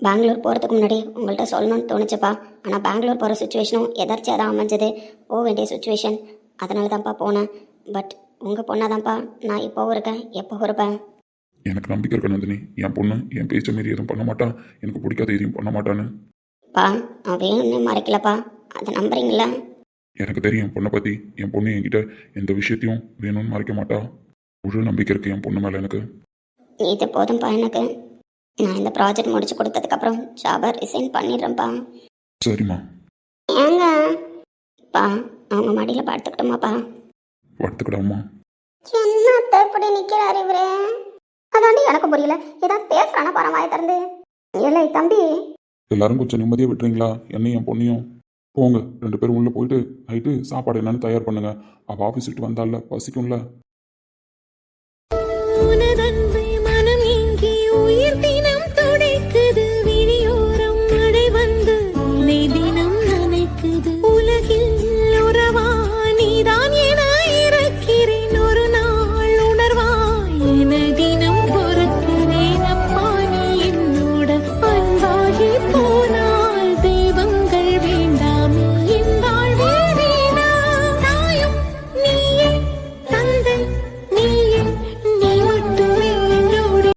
பெங்களூர் போகிறதுக்கு முன்னாடி உங்கள்கிட்ட சொல்லணும்னு தோணுச்சுப்பா. ஆனால் பெங்களூர் போகிற சுச்சுவேஷனும் எதர்ச்சியாக தான் அமைஞ்சது. போக வேண்டிய சுச்சுவேஷன் அதனால தான்ப்பா போனேன். பட் உங்கள் பொண்ணாக தான்ப்பா நான் இப்போவும் இருக்கேன் எப்போ இருப்பேன். எனக்கு நம்பிக்கை இருக்க நந்தினி. என் பொண்ணு என் பேச்ச மாரி எதுவும் பண்ண மாட்டான் எனக்கு பிடிக்காத எதையும் பண்ண மாட்டான்னு. பா நான் வேணும்னு மறைக்கலப்பா. அதை நம்புறீங்களா எனக்கு தெரியும் என் பொண்ணை பற்றி என் பொண்ணு என்கிட்ட எந்த விஷயத்தையும் வேணும்னு மறைக்க மாட்டா. முழு நம்பிக்கை இருக்கு என் பொண்ணு மேலே எனக்கு. இது போதும்ப்பா எனக்கு. நான் இந்த ப்ராஜெக்ட் முடிச்சு கொடுத்ததுக்கப்புறம் ஜாபை ரிசைன் பண்ணிடுறேன்ப்பா. சரிம்மா. ஏங்க? பா அவங்க மடியில் படுத்துக்கிட்டோமாப்பா. படுத்துக்கிடாமா. என்னத்த இப்படி நிக்கிறாரு இவரு? அதாண்டி எனக்கு புரியல. ஏதாவது பேசுறானா பரவாய திறந்து. இல்லை தம்பி. எல்லாரும் கொஞ்சம் நிம்மதியாக விட்டுறீங்களா? என்னையும் என் பொண்ணையும்? போங்க. ரெண்டு பேரும் உள்ளே போயிட்டு நைட்டு சாப்பாடு என்னன்னு தயார் பண்ணுங்க. அவள் ஆஃபீஸ் விட்டு வந்தால பசிக்கும்ல.